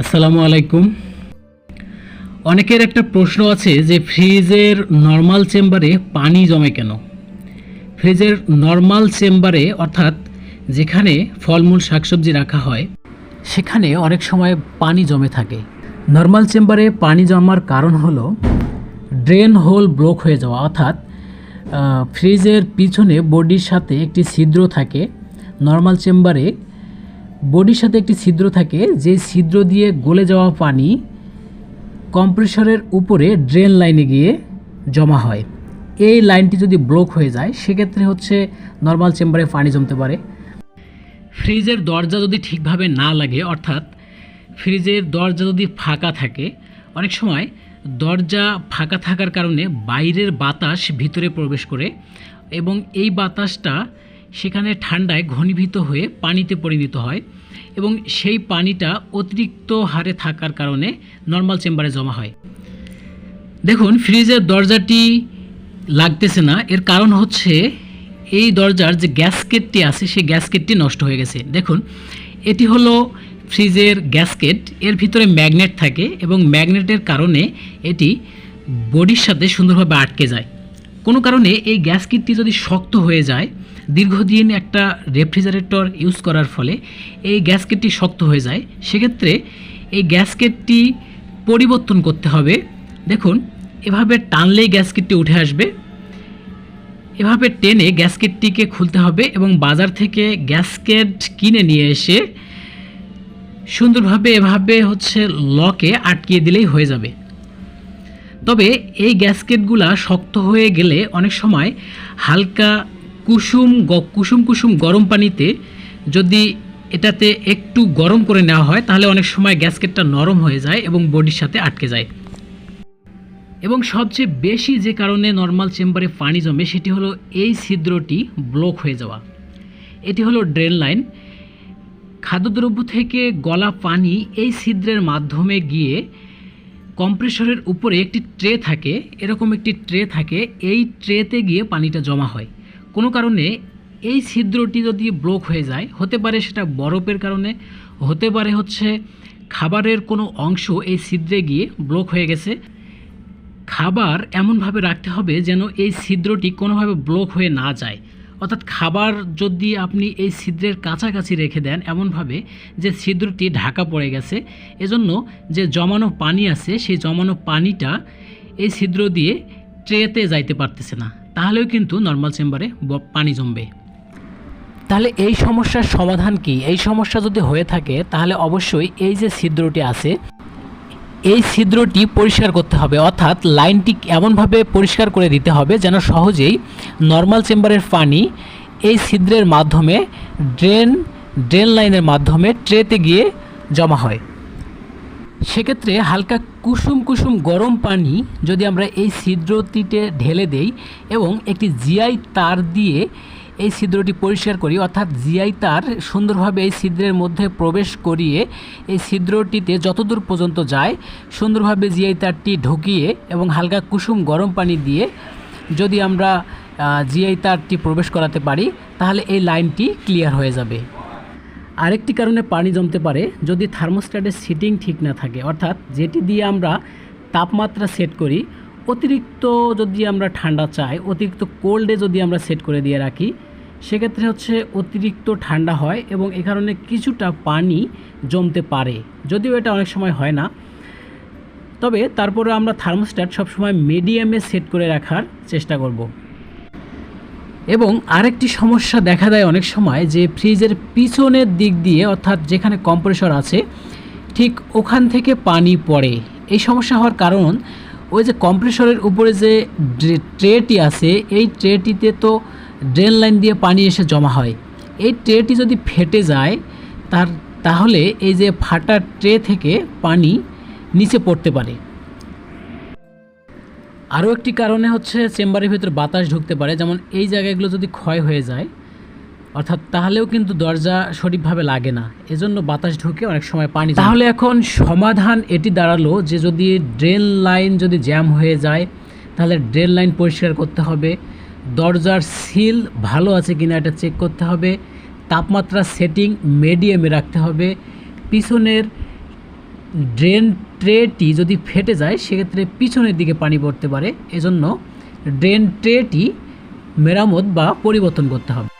আসসালামু আলাইকুম। অনেকের একটা প্রশ্ন আছে যে ফ্রিজের নর্মাল চেম্বারে পানি জমে কেন? ফ্রিজের নর্মাল চেম্বারে অর্থাৎ যেখানে ফলমূল, শাকসবজি রাখা হয়, সেখানে অনেক সময় পানি জমে থাকে। নর্মাল চেম্বারে পানি জমার কারণ হলো ড্রেন হোল ব্লক হয়ে যাওয়া, অর্থাৎ ফ্রিজের পিছনে বডির সাথে একটি ছিদ্র থাকে। নর্মাল চেম্বারে বডির সাথে একটি ছিদ্র থাকে যে ছিদ্র দিয়ে গলে যাওয়া পানি কম্প্রেসরের উপরে ড্রেন লাইনে গিয়ে জমা হয়। এই লাইনটি যদি ব্লক হয়ে যায়, সেক্ষেত্রে হচ্ছে নর্মাল চেম্বারে পানি জমতে পারে। ফ্রিজের দরজা যদি ঠিকভাবে না লাগে, অর্থাৎ ফ্রিজের দরজা যদি ফাঁকা থাকে, অনেক সময় দরজা ফাঁকা থাকার কারণে বাইরের বাতাস ভিতরে প্রবেশ করে এবং এই বাতাসটা সেখানে ঠান্ডায় ঘনীভূত হয়ে পানিতে পরিণত হয় এবং সেই পানিটা অতিরিক্ত হারে থাকার কারণে নর্মাল চেম্বারে জমা হয়। দেখুন, ফ্রিজের দরজাটি লাগতেছে না। এর কারণ হচ্ছে এই দরজার যে গ্যাসকেটটি আছে, সেই গ্যাসকেটটি নষ্ট হয়ে গেছে। দেখুন, এটি হলো ফ্রিজের গ্যাসকেট। এর ভিতরে ম্যাগনেট থাকে এবং ম্যাগনেটের কারণে এটি বডির সাথে সুন্দরভাবে আটকে যায়। কোনো কারণে এই গ্যাস গ্যাসকেটটি যদি শক্ত হয়ে যায়, দীর্ঘদিন একটা রেফ্রিজারেটর ইউজ করার ফলে এই গ্যাস গ্যাসকেটটি শক্ত হয়ে যায়, সেক্ষেত্রে এই গ্যাস গ্যাসকেটটি পরিবর্তন করতে হবে। দেখুন, এভাবে টানলেই গ্যাস গ্যাসকেটটি উঠে আসবে। এভাবে টেনে গ্যাসকেটটিকে খুলতে হবে এবং বাজার থেকে গ্যাসকেট কিনে নিয়ে এসে সুন্দরভাবে এভাবে হচ্ছে লকে আটকিয়ে দিলেই হয়ে যাবে। তবে এই গ্যাসকেটগুলা শক্ত হয়ে গেলে অনেক সময় হালকা কুসুম কুসুম কুসুম গরম পানিতে যদি এটাতে একটু গরম করে নেওয়া হয়, তাহলে অনেক সময় গ্যাসকেটটা নরম হয়ে যায় এবং বডির সাথে আটকে যায়। এবং সবচেয়ে বেশি যে কারণে নর্মাল চেম্বারে পানি জমে, সেটি হলো এই ছিদ্রটি ব্লক হয়ে যাওয়া। এটি হলো ড্রেন লাইন। খাদ্যদ্রব্য থেকে গলা পানি এই ছিদ্রের মাধ্যমে গিয়ে কম্প্রেসরের উপরে একটি ট্রে থাকে, এরকম একটি ট্রে থাকে, এই ট্রেতে গিয়ে পানিটা জমা হয়। কোনো কারণে এই ছিদ্রটি যদি ব্লক হয়ে যায়, হতে পারে সেটা বরফের কারণে, হতে পারে হচ্ছে খাবারের কোনো অংশ এই ছিদ্রে গিয়ে ব্লক হয়ে গেছে। খাবার এমনভাবে রাখতে হবে যেন এই ছিদ্রটি কোনোভাবে ব্লক হয়ে না যায়। অর্থাৎ খাবার যদি আপনি এই ছিদ্রের কাছাকাছি রেখে দেন এমনভাবে যে ছিদ্রটি ঢাকা পড়ে গেছে, এজন্য যে জমানো পানি আছে, সেই জমানো পানিটা এই ছিদ্র দিয়ে ট্রেতে যাইতে পারতেছে না। তাহলেও কিন্তু নর্মাল চেম্বারে পানি জমবে। তাহলে এই সমস্যার সমাধান কি? এই সমস্যা যদি হয়ে থাকে, তাহলে অবশ্যই এই যে ছিদ্রটি আছে এই ছিদ্রটি পরিষ্কার করতে হবে। অর্থাৎ লাইনটি এমনভাবে পরিষ্কার করে দিতে হবে যেন সহজেই নর্মাল চেম্বারের পানি এই ছিদ্রের মাধ্যমে ড্রেন ড্রেন লাইনের মাধ্যমে ট্রেতে গিয়ে জমা হয়। সেক্ষেত্রে হালকা কুসুম কুসুম গরম পানি যদি আমরা এই ছিদ্রটিতে ঢেলে দেই এবং একটি জিআই তার দিয়ে এই ছিদ্রটি পরিষ্কার করি, অর্থাৎ জিআই তার সুন্দরভাবে এই ছিদ্রের মধ্যে প্রবেশ করিয়ে এই ছিদ্রটিতে যতদূর পর্যন্ত যায় সুন্দরভাবে জিআই তারটি ঢুকিয়ে এবং হালকা কুসুম গরম পানি দিয়ে যদি আমরা জিআই তারটি প্রবেশ করাতে পারি, তাহলে এই লাইনটি ক্লিয়ার হয়ে যাবে। আরেকটি কারণে পানি জমতে পারে যদি থার্মোস্ট্যাটের সিটিং ঠিক না থাকে। অর্থাৎ যেটি দিয়ে আমরা তাপমাত্রা সেট করি, অতিরিক্ত যদি আমরা ঠান্ডা চাই, অতিরিক্ত কোল্ডে যদি আমরা সেট করে দিয়ে রাখি, সেক্ষেত্রে হচ্ছে অতিরিক্ত ঠান্ডা হয় এবং এ কারণে কিছুটা পানি জমতে পারে। যদিও এটা অনেক সময় হয় না। তবে তারপরে আমরা থার্মোস্ট্যাট সবসময় মিডিয়ামে সেট করে রাখার চেষ্টা করব। এবং আরেকটি সমস্যা দেখা দেয় অনেক সময় যে ফ্রিজের পিছনের দিক দিয়ে, অর্থাৎ যেখানে কম্প্রেসর আছে, ঠিক ওখান থেকে পানি পড়ে। এই সমস্যা হওয়ার কারণ, ওই যে কম্প্রেসরের উপরে যে ট্রেটি আছে, এই ট্রেটিতে তো ড্রেন লাইন দিয়ে পানি এসে জমা হয়। এই ট্রেটি যদি ফেটে যায়, তার, তাহলে এই যে ফাটা ট্রে থেকে পানি নিচে পড়তে পারে। আরও একটি কারণে হচ্ছে চেম্বারের ভিতরে বাতাস ঢুকতে পারে, যেমন এই জায়গাগুলো যদি ক্ষয় হয়ে যায়, অর্থাৎ তাহলেও কিন্তু দরজা সঠিকভাবে লাগে না। এজন্য বাতাস ঢুকে অনেক সময় পানি তাহলে এখন সমাধান এটি দাঁড়াল যে যদি ড্রেন লাইন যদি জ্যাম হয়ে যায়, তাহলে ড্রেন লাইন পরিষ্কার করতে হবে। দরজার সিল ভালো আছে কিনা এটা চেক করতে হবে। তাপমাত্রা সেটিং মিডিয়ামে রাখতে হবে। পিছনের ড্রেন ট্রেটি যদি ফেটে যায়, সেক্ষেত্রে পিছনের দিকে পানি পড়তে পারে। এজন্য ড্রেন ট্রেটি মেরামত বা পরিবর্তন করতে হবে।